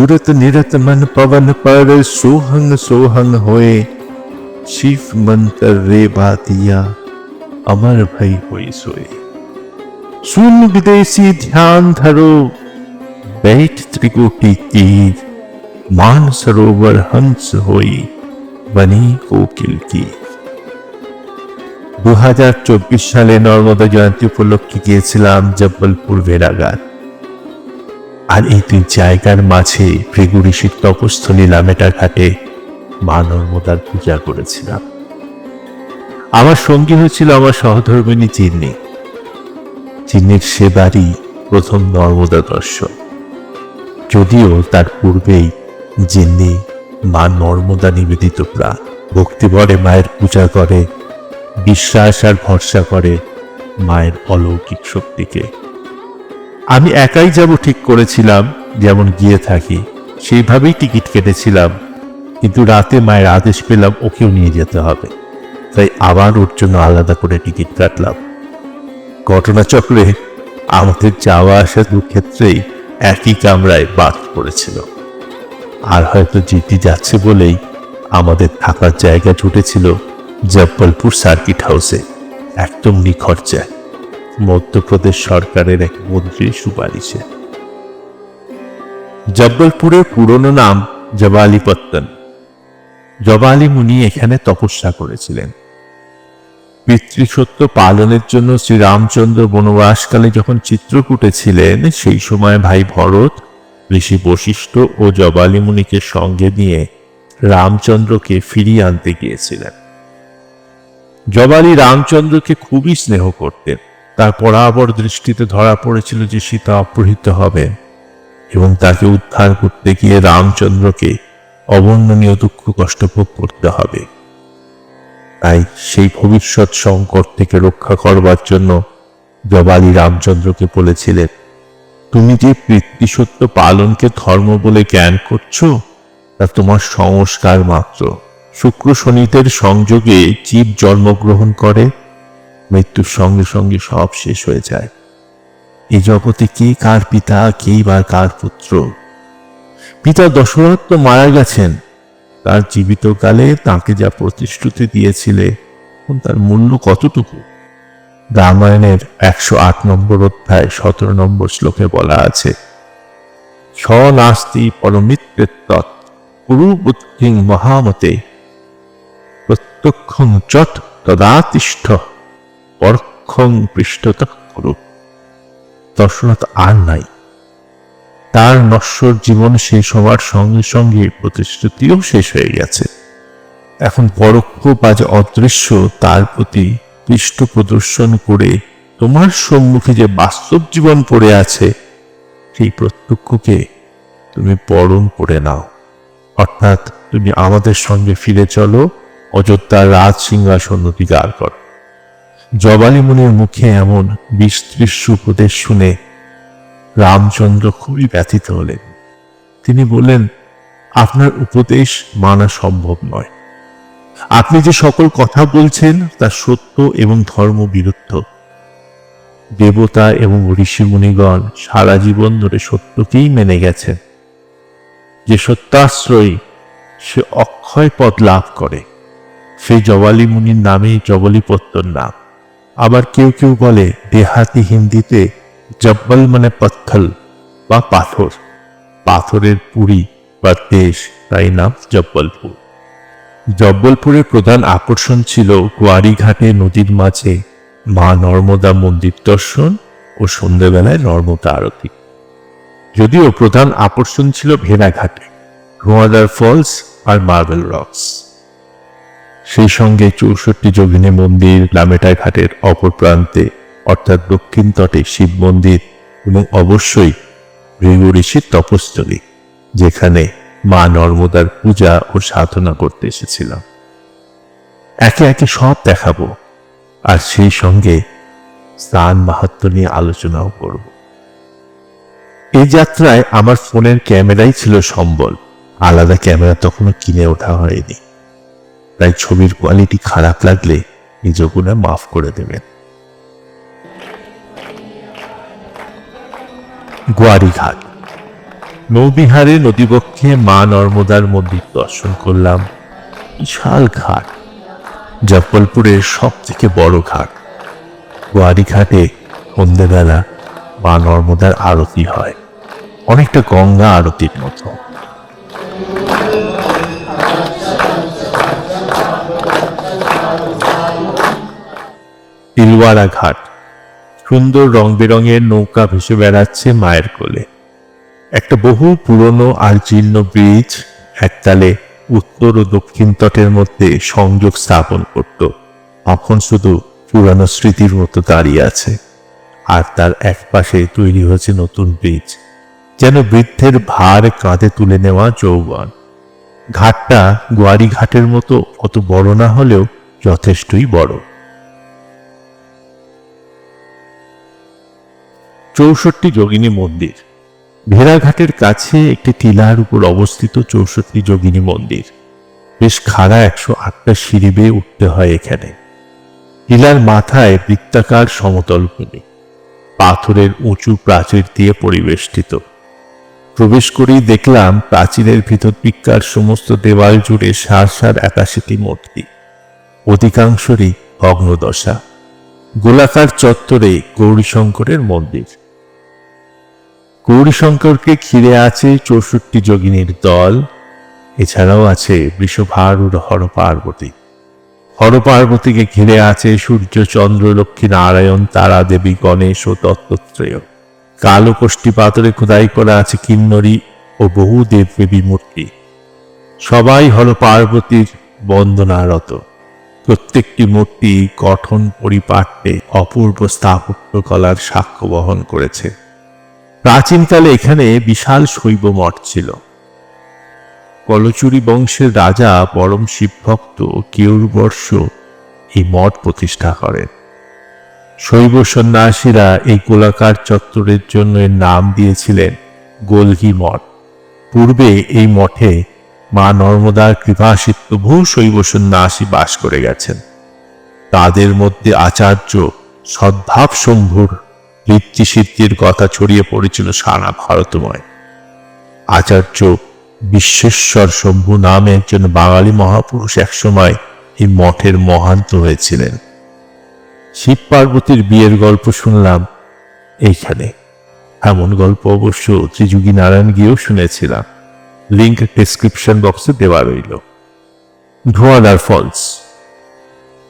સુરત નિરત મન પવન પર સોહંગ સોહંગ હોય શિવ મંતર રે બાતિયા અમર ભય હોય સોય સુન વિદેશી ધ્યાન ધરો બેઠ ત્રિકોટી તીર માન સરોવર હંસ હોય বনি কোকিল কি দু সালে নর্মদা জয়ন্তী উপলক্ষে গিয়েছিলাম জব্বলপুর ভেড়াঘাট আর এই দুই জায়গার মাঝে ভৃগু ঋষির তপস্থলী লামেটা ঘাটে মা নর্মদার পূজা করেছিলাম। আমার সঙ্গী হয়েছিল আমার সহধর্মিনী চিন্নি চিন্নির সেবারই প্রথম নর্মদা দর্শন। যদিও তার পূর্বেই জিন্নি মা নর্মদা নিবেদিত প্রাণ। ভক্তিভরে মায়ের পূজা করে, বিশ্বাস আর ভরসা করে মায়ের অলৌকিক শক্তিকে। আমি একাই যাব ঠিক করেছিলাম, যেমন গিয়ে থাকি। সেইভাবেই টিকিট কেটেছিলাম। কিন্তু রাতে মায়ের আদেশ পেলাম ওকেও নিয়ে যেতে হবে। তাই আবার ওর জন্য আলাদা করে টিকিট কাটলাম। ঘটনাচক্রে আমাদের যাওয়া আসা দু ক্ষেত্রেই একই কামরায় বাদ পড়েছিল। আর হয়তো জিটি যাচ্ছে বলেই আমাদের থাকার জায়গা জুটেছিল জব্বলপুর সার্কিট হাউসে, একদম নিখরচায়। মধ্যপ্রদেশ সরকারের এক মন্ত্রীর সুপারিশে। জব্বলপুরের পুরনো নাম জবালিপত্তন। জবালি মুনি এখানে তপস্যা করেছিলেন। পিতৃসত্য পালনের জন্য শ্রীরামচন্দ্র বনবাসকালে যখন চিত্রকূটে ছিলেন সেই সময় ভাই ভরত, ঋষি বশিষ্ঠ ও জবালি মুনিকে সঙ্গে নিয়ে রামচন্দ্রকে ফিরিয়ে আনতে গিয়েছিলেন। জবালি রামচন্দ্রকে খুবই স্নেহ করতেন। তার পরাবর দৃষ্টিতে ধরা পড়েছিল যে সীতা অপহৃত হবে এবং তাকে উদ্ধার করতে গিয়ে রামচন্দ্রকে অবর্ণনীয় দুঃখ কষ্ট ভোগ করতে হবে। তাই সেই ভবিষ্যৎ সংকট থেকে রক্ষা করবার জন্য জবালি রামচন্দ্রকে বলেছিলেন, তুমি যে পিতৃসত্য পালনকে ধর্ম বলে জ্ঞান করছ, তা তোমার সংস্কার মাত্র। শুক্র শনিদের সংযোগে জীব জন্মগ্রহণ করে মৃত্যুর সঙ্গে সঙ্গে সব শেষ হয়ে যায়। এই জগতে কে কার পিতা, কে বা কার পুত্র? পিতা দশরথ তো মারা গেছেন। তার জীবিতকালে তাকে যা প্রতিশ্রুতি দিয়েছিলে তার মূল্য কতটুকু? রামায়ণের একশো আট নম্বর অধ্যায় সতেরো নম্বর শ্লোকে বলা আছে ছ নাস্তি পরমিত্রেত্তৎ মহামতে, প্রত্যক্ষং চট তদাতিষ্ঠ। পরক্ষং পৃষ্ঠত কুরু। দর্শনত আর নাই। তার নশ্বর জীবন শেষ হওয়ার সঙ্গে সঙ্গে প্রতিশ্রুতিও শেষ হয়ে গেছে। এখন পরোক্ষ বা যে অদৃশ্য, তার প্রতি পৃষ্ঠ প্রদর্শন করে তোমার সম্মুখে যে বাস্তব জীবন পড়ে আছে, সেই প্রত্যক্ষকে তুমি বরণ করে নাও। অর্থাৎ তুমি আমাদের সঙ্গে ফিরে চলো, অযোধ্যার রাজ সিংহাসন অধিকার কর। জবালি মুনির মুখে এমন বিস্তৃশ্য উপদেশ শুনে রামচন্দ্র খুবই ব্যথিত হলেন। তিনি বললেন, আপনার উপদেশ মানা সম্ভব নয়। আপনি যে সকল কথা বলছেন, তা সত্য এবং ধর্ম বিরুদ্ধ দেবতা এবং ঋষিমুনিগণ সারা জীবন ধরে সত্যকেই মেনে গেছেন। যে সত্যাশ্রয়ী, সে অক্ষয় পদ লাভ করে। সেই জবালি মুনির নামেই জবলিপত্তর নাম। আবার কেউ কেউ বলে, দেহাতি হিন্দিতে জব্বল মানে পত্থল বা পাথর। পাথরের পুরী বা দেশ, তাই নাম জব্বলপুর। জব্বলপুরের প্রধান আকর্ষণ ছিল গোয়ারিঘাটে নদীর মাঝে মা নর্মদা মন্দির দর্শন ও সন্ধ্যেবেলায় নর্মদা আরতি। যদিও প্রধান আকর্ষণ ছিল ভেড়াঘাটে, রোয়াদার ফলস আর মার্বেল রকস। সেই সঙ্গে চৌষট্টি যোগিনী মন্দির লামেটা ঘাটের অপর প্রান্তে, অর্থাৎ দক্ষিণ তটে শিব মন্দির এবং অবশ্যই ভৃগু ঋষির তপস্থলী যেখানে মা নর্মদার পূজা ও সাধনা করতে এসেছিলাম। একে একে সব দেখাবো আর সেই সঙ্গে স্নান মাহাত্ম নিয়ে আলোচনাও করব। এই যাত্রায় আমার ফোনের ক্যামেরাই ছিল সম্বল, আলাদা ক্যামেরা তখনও কিনে ওঠা হয়নি। তাই ছবির কোয়ালিটি খারাপ লাগলে নিজ গুণে মাফ করে দেবেন। গোয়ারিঘাট। নৌবিহারে নদীবক্ষে মা নর্মদার মন্দির দর্শন করলাম। বিশাল ঘাট জব্বলপুরের সব থেকে বড় ঘাট। গোয়ারি ঘাটে সন্ধ্যেবেলা মা নর্মদার আরতি হয়। অনেকটা গঙ্গা আরতির মতো। তিলওয়ারা ঘাট। সুন্দর রং বেরঙের নৌকা ভেসে বেড়াচ্ছে মায়ের কোলে। একটা বহু পুরনো আর জীর্ণ ব্রিজ একতালে উত্তর ও দক্ষিণ তটের মধ্যে সংযোগ স্থাপন করত। এখন শুধু পুরানো স্মৃতির মতো দাঁড়িয়ে আছে। আর তার একপাশে তৈরি হয়েছে নতুন ব্রিজ, যেন বৃদ্ধের ভার কাঁধে তুলে নেওয়া যৌবন। ঘাটটা গোয়ারি ঘাটের মতো অত বড় না হলেও যথেষ্টই বড়। চৌষট্টি যোগিনী মন্দির। ভেড়াঘাটের কাছে একটি টিলার উপর অবস্থিত চৌষট্টি যোগিনী মন্দির। বেশ খাড়া একশো আটটা সিঁড়ি বেয়ে উঠতে হয় এখানে। টিলার মাথায় বৃত্তাকার সমতল ভূমি। পাথরের উঁচু প্রাচীর দিয়ে পরিবেষ্টিত। প্রবেশ করেই দেখলাম প্রাচীরের ভিতর পিকার সমস্ত দেওয়াল জুড়ে সার সার একাশিটি মূর্তি। অধিকাংশরই ভগ্নদশা গোলাকার চত্বরে গৌরীশঙ্করের মন্দির। গৌরীশঙ্করকে ঘিরে আছে চৌষট্টি যোগিনীর দল। এছাড়াও আছে বৃষভারুর হর পার্বতী হর পার্বতীকে ঘিরে আছে সূর্য, চন্দ্র, লক্ষ্মী নারায়ণ, তারা দেবী, গণেশ ও দত্তত্রেয়। কালো কোষ্ঠী পাথরে খোদাই করা আছে কিন্নরী ও বহু দেবদেবী মূর্তি। সবাই হল পার্বতীর বন্দনারত। প্রত্যেকটি মূর্তি গঠন পরিপাট্যে অপূর্ব স্থাপত্য কলার সাক্ষ্য বহন করেছে। প্রাচীনকালে এখানে বিশাল শৈব মঠ ছিল। কলচুরি বংশের রাজা পরম শিবভক্ত কেউরবর্ষ এই মঠ প্রতিষ্ঠা করেন। শৈব সন্ন্যাসীরা এই গোলাকার চত্বরের জন্য এর নাম দিয়েছিলেন গোলঘি মঠ। পূর্বে এই মঠে মা নর্মদার কৃপাসিত বহু শৈব সন্ন্যাসী বাস করে গেছেন। তাদের মধ্যে আচার্য সদ্ভাব শম্ভুর ঋদ্ধি সিদ্ধির কথা ছড়িয়ে পড়েছিল সারা ভারতময়। আচার্য বিশ্বেশ্বর শম্ভু নামে একজন বাঙালি মহাপুরুষ একসময় এই মঠের মহান্ত হয়েছিলেন। শিব পার্বতীর বিয়ের গল্প শুনলাম এইখানে। এমন গল্প অবশ্য ত্রিযুগী নারায়ণ গিয়েও শুনেছিলাম। লিঙ্ক ডিসক্রিপশন বক্সে দেওয়া রইল। ধোঁয়াদার ফলস।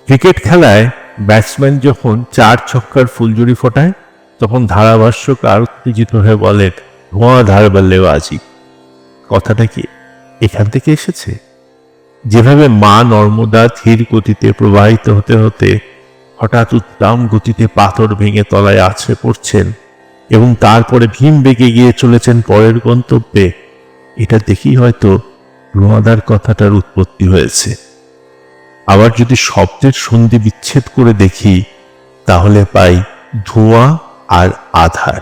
ক্রিকেট খেলায় ব্যাটসম্যান যখন চার ছক্কার ফুলজুরি ফোটায় তখন ধারাভাষ্যকার উত্তেজিত হয়ে বলেন ধোঁয়াধার বললেও আজি। কথাটা কি এখান থেকে এসেছে? যেভাবে মা নর্মদা ধীর গতিতে প্রবাহিত হতে হতে হঠাৎ উত্তাম গতিতে পাথর ভেঙে তলায় আছড়ে পড়ছেন এবং তারপরে ভীম বেগে গিয়ে চলেছেন পরের গন্তব্যে, এটা দেখি হয়তো রোয়াদার কথাটার উৎপত্তি হয়েছে। আবার যদি শব্দের সন্ধি বিচ্ছেদ করে দেখি, তাহলে পাই ধোঁয়া আর আধার।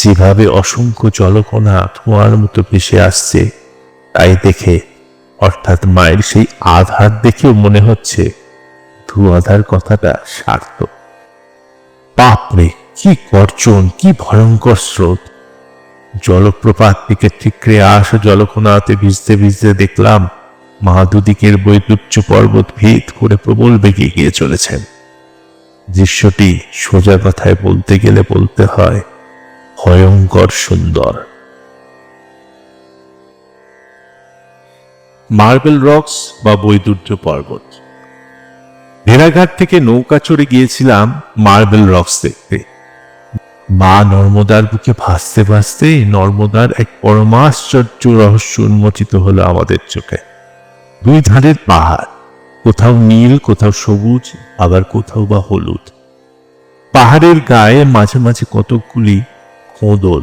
যেভাবে অসংখ্য জলকণা ধোঁয়ার মতো ভেসে আসছে, তাই দেখে অর্থাৎ মায়ের সেই আধার দেখেও মনে হচ্ছে ধোঁয়াধার কথাটা সার্থক। বাপরে কি গর্জন, কি ভয়ঙ্কর স্রোত। জলপ্রপাত থেকে ঠিকরে আসা জলকোনাতে ভিজতে ভিজতে দেখলাম মা দুদিকের বৈদুচ্চ পর্বত ভেদ করে প্রবল বেগে গিয়ে চলেছেন। দৃশ্যটি সোজা কথায় বলতে গেলে বলতে হয়, ভয়ঙ্কর সুন্দর। মার্বেল রক্স বা বৈদুর্য পর্বত। ভেড়াঘাট থেকে নৌকা চড়ে গিয়েছিলাম মার্বেল রক্স দেখতে। মা নর্মদার বুকে ভাসতে ভাসতে নর্মদার এক পরমাশ্চর্য রহস্য উন্মোচিত হলো আমাদের চোখে। দুই ধারের পাহাড়। কোথাও নীল, কোথাও সবুজ, আবার কোথাও বা হলুদ। পাহাড়ের গায়ে মাঝে মাঝে কতকগুলি খোঁদল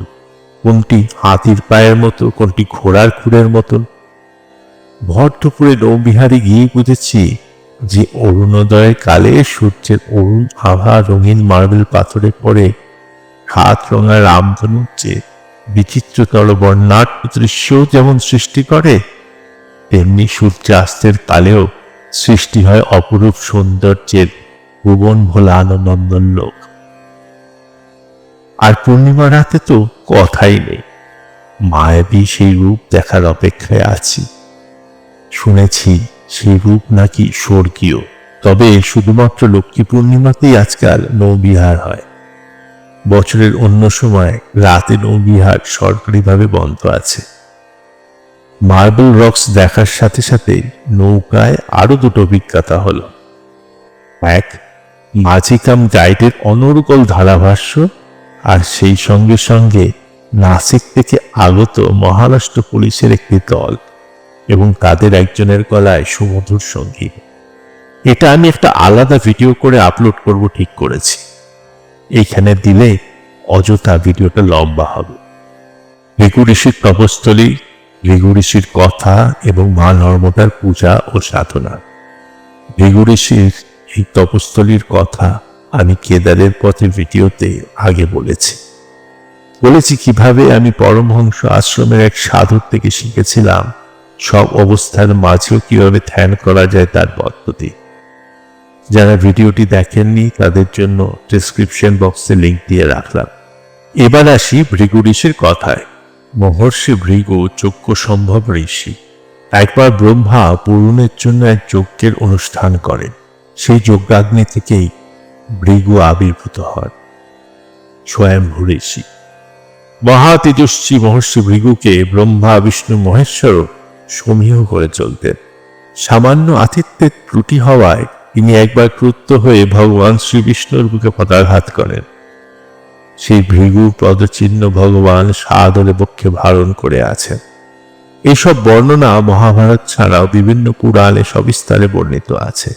কোনটি হাতির পায়ের মতো, কোনটি ঘোড়ার খুরের মতন ভর দুপুরে নৌবিহারে গিয়ে বুঝেছি যে অরুণোদয়ের কালে সূর্যের অরুণ আভা রঙিন মার্বেল পাথরে পড়ে, হাত রঙা রামধনুর চেয়ে বিচিত্রতর বর্ণাঢ্য দৃশ্য যেমন সৃষ্টি করে, তেমনি সূর্যাস্তের কালেও সৃষ্টি হয় অপরূপ সৌন্দর্যের ভুবন ভোলা আনন্দন লোক। আর পূর্ণিমা রাতে তো কথাই নেই। মায়াবী সেই রূপ দেখার অপেক্ষায় আছি। শুনেছি সেই রূপ নাকি স্বর্গীয়। তবে শুধুমাত্র লক্ষ্মী পূর্ণিমাতেই আজকাল নৌবিহার হয়। বছরের অন্য সময় রাতে নৌবিহার সরকারিভাবে বন্ধ আছে। মার্বেল রক্স দেখার সাথে সাথে নৌকায় আরও দুটো অভিজ্ঞতা হলো। এক, মাঝিকাম গাইডের অনর্গল ধারাভাষ্য আর সেই সঙ্গে সঙ্গে নাসিক থেকে আগত মহারাষ্ট্র পুলিশের একটি দল এবং তাদের একজনের গলায় সুমধুর সংগীত। এটা আমি একটা আলাদা ভিডিও করে আপলোড করব ঠিক করেছি। এইখানে দিলে অযথা ভিডিওটা লম্বা হবে। ঋষির তপস্থলী ঋগু ঋষির কথা এবং মা নর্মদার পূজা ও সাধনা। ঋগু ঋষির এই তপস্থলীর কথা আমি কেদারের পথে ভিডিওতে আগে বলেছি। বলেছি কীভাবে আমি পরমহংস আশ্রমের এক সাধুর থেকে শিখেছিলাম সব অবস্থার মাঝেও কীভাবে ধ্যান করা যায় তার পদ্ধতি। যারা ভিডিওটি দেখেননি, তাদের জন্য ডিসক্রিপশন বক্সে লিঙ্ক দিয়ে রাখলাম। এবার আসি ভৃগু ঋষির কথায়। মহর্ষি ভৃগু যজ্ঞ সম্ভব ঋষি। একবার ব্রহ্মা পূরণের জন্য এক যজ্ঞের অনুষ্ঠান করেন। সেই যজ্ঞাগ্নি থেকেই ভৃগু আবির্ভূত হন। স্বয়ম্ভু ঋষি। মহা তেজস্বী মহর্ষি ভৃগুকে ব্রহ্মা, বিষ্ণু, মহেশ্বর সমীহ করে চলতেন। সামান্য আতিথ্যের ত্রুটি হওয়ায় তিনি একবার ক্রুদ্ধ হয়ে ভগবান শ্রীবিষ্ণুর বুকে পদাঘাত করেন। সেই ভৃগু পদচিহ্ন ভগবান সাদরে পক্ষে ধারণ করে আছেন। এসব বর্ণনা মহাভারত ছাড়াও বিভিন্ন পুরাণে সবিস্তারে বর্ণিত আছে।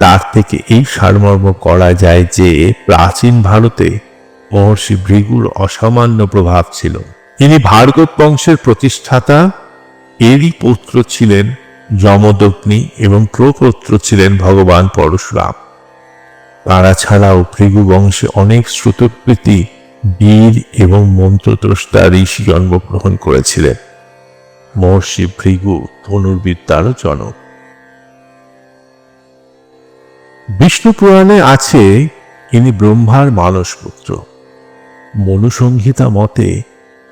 তার থেকে এই সারমর্ম করা যায় যে প্রাচীন ভারতে মহর্ষি ভৃগুর অসামান্য প্রভাব ছিল। তিনি ভার্গব বংশের প্রতিষ্ঠাতা, এরই পুত্র ছিলেন যমদগ্নি এবং প্রপৌত্র ছিলেন ভগবান পরশুরাম। তারা ছাড়াও ভৃগু বংশে অনেক শ্রুতকৃতি বীর এবং মন্ত্রদ্রষ্টা ঋষি জন্মগ্রহণ করেছিলেন। মহর্ষি ভৃগু ধনুর্বিদ্যারও জনক। বিষ্ণু পুরাণে আছে ইনি ব্রহ্মার মানস পুত্র মনুসংহিতা মতে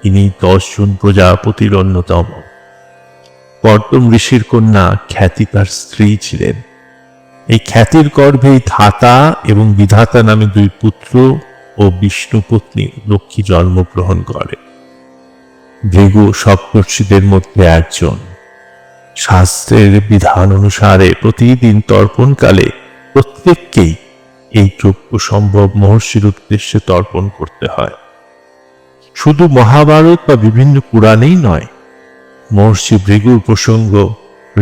ইনি দশজন প্রজাপতির অন্যতম। কর্দম ঋষির কন্যা খ্যাতি তার স্ত্রী ছিলেন। এই খ্যাতির গর্ভেই ধাতা এবং বিধাতা নামে দুই পুত্র ও বিষ্ণু পত্নী লক্ষ্মী জন্মগ্রহণ করে। ভৃগু সপ্তর্ষিদের মধ্যে একজন। শাস্ত্রের বিধান অনুসারে প্রতিদিন তর্পণকালে প্রত্যেককেই এই যজ্ঞ সম্ভব মহর্ষির উদ্দেশ্যে তর্পণ করতে হয়। শুধু মহাভারত বা বিভিন্ন পুরাণেই নয়, মহর্ষি ভৃগুর প্রসঙ্গ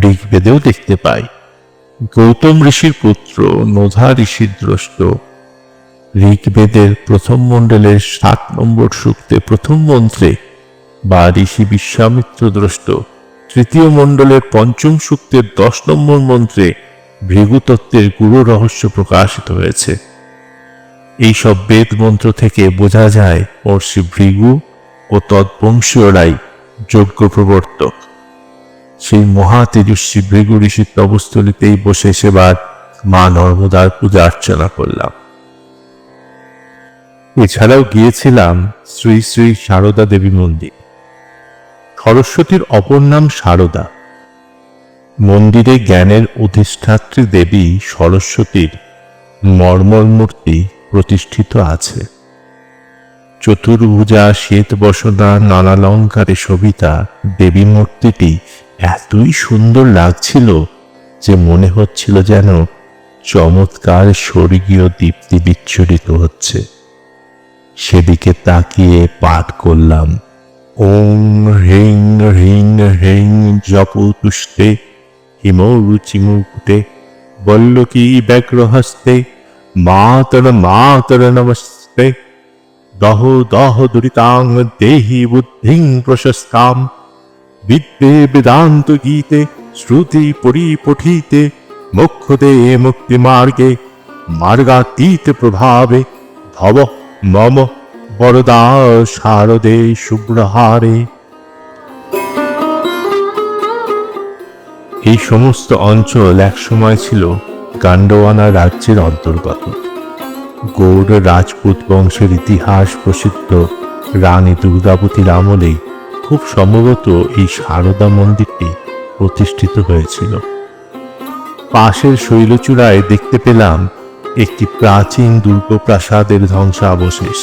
ঋগ্বেদেও দেখতে পাই গৌতম ঋষির পুত্র নোধা ঋষির দ্রষ্ট। ঋগ্বেদের প্রথম মণ্ডলের সাত নম্বর সূক্তে প্রথম মন্ত্রে বা ঋষি বিশ্বামিত্র দ্রষ্ট। তৃতীয় মণ্ডলের পঞ্চম সূক্তের দশ নম্বর মন্ত্রে ভৃগুতত্ত্বের গুরু রহস্য প্রকাশিত হয়েছে। এইসব বেদ মন্ত্র থেকে বোঝা যায় মহর্ষি ভৃগু ও তৎবংশীয়রাই যজ্ঞ প্রবর্তক। সেই মহা তেজস্বী ভৃগু ঋষির তবস্থলিতেই বসে সেবার মা নর্মদার পূজা অর্চনা করলাম। এছাড়াও গিয়েছিলাম শ্রী শ্রী সারদা দেবী মন্দির। সরস্বতীর অপর নাম সারদা। মন্দিরে জ্ঞানের অধিষ্ঠাত্রী দেবী সরস্বতীর মর্মর মূর্তি প্রতিষ্ঠিত আছে। চতুর্ভুজা শ্বেত বসনা নানালঙ্কারে শোভিতা দেবী মূর্তিটি এতই সুন্দর লাগছিল যে মনে হচ্ছিল যেন চমৎকার স্বর্গীয় দীপ্তি বিচ্ছুরিত হচ্ছে। সেদিকে তাকিয়ে পাঠ করলাম, ওং হ্রিং হ্রিং হ্রিং জপ তুষ্টে হিমরুচিমুকুটে বল্লকী ব্যগ্রহস্তে মাতর মাতর নমস্তে। দহ দহ দুরিতাং দেহি বুদ্ধিং প্রশস্তাম বিদ্যে বেদান্ত গীতে, শ্রুতি পরিপঠিতে মুখ্যতে মুক্তি মার্গে, মার্গাতীত প্রভাবে, ভব মম বরদা শারদে শুভ্রহারে এই সমস্ত অঞ্চল একসময় ছিল গান্ডোয়ানা রাজ্যের অন্তর্গত। গৌড় রাজপুত বংশের ইতিহাস প্রসিদ্ধ রানী দুর্গাবতীর আমলেই খুব সম্ভবত এই সারদা মন্দিরটি প্রতিষ্ঠিত হয়েছিল। পাশের শৈলচূড়ায় দেখতে পেলাম একটি প্রাচীন দুর্গপ্রাসাদের ধ্বংসাবশেষ।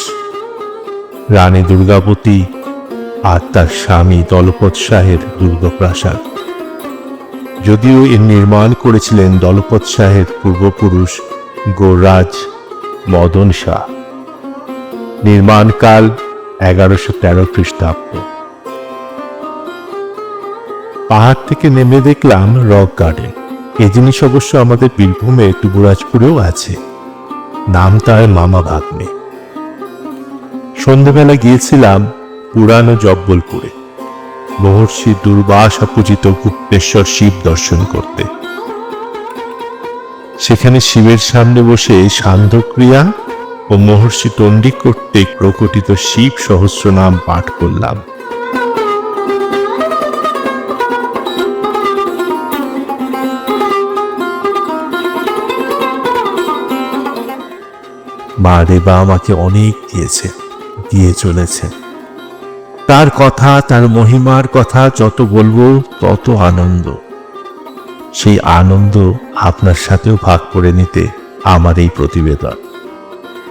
রানী দুর্গাবতী আর তার স্বামী দলপত শাহের দুর্গপ্রাসাদ। যদিও এর নির্মাণ করেছিলেন দলপত শাহের পূর্বপুরুষ গোরাজ মদন শাহ। নির্মাণকাল এগারোশো তেরো খ্রিস্টাব্দ। পাহাড় থেকে নেমে দেখলাম রক গার্ডেন। এই জিনিস অবশ্য আমাদের বীরভূমে যুবরাজপুরেও আছে। নাম তার মামা ভাগ্নে। সন্ধেবেলা গিয়েছিলাম পুরানো জব্বলপুরে। মহর্ষি দুর্বাসা পূজিত গুপ্তেশ্বর শিব দর্শন করতে। সেখানে শিবের সামনে বসে সান্ধ্যক্রিয়া ও মহর্ষি তন্ডি কর্তৃক প্রকটিত শিব সহস্র নাম পাঠ করলাম। মা দেবা আমাকে অনেক দিয়েছে, দিয়ে চলেছে। তার কথা, তার মহিমার কথা যত বলব, তত আনন্দ। সেই আনন্দ আপনার সাথেও ভাগ করে নিতে আমার এই প্রতিবেদন।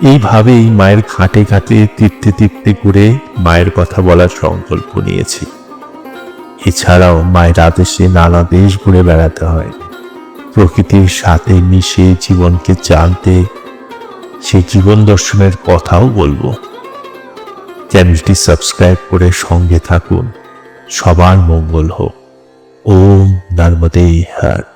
এইভাবেই মায়ের ঘাটে ঘাটে তীর্থে তীর্থে ঘুরে মায়ের কথা বলার সংকল্প নিয়েছি। এছাড়াও মায়ের আদেশে নানা দেশ ঘুরে বেড়াতে হয়। প্রকৃতির সাথে মিশে জীবনকে জানতে সেই জীবন দর্শনের কথাও বলব। চ্যানেলটি সাবস্ক্রাইব করে সঙ্গে থাকুন। সবার মঙ্গল হোক। ওম নর্মদে হর।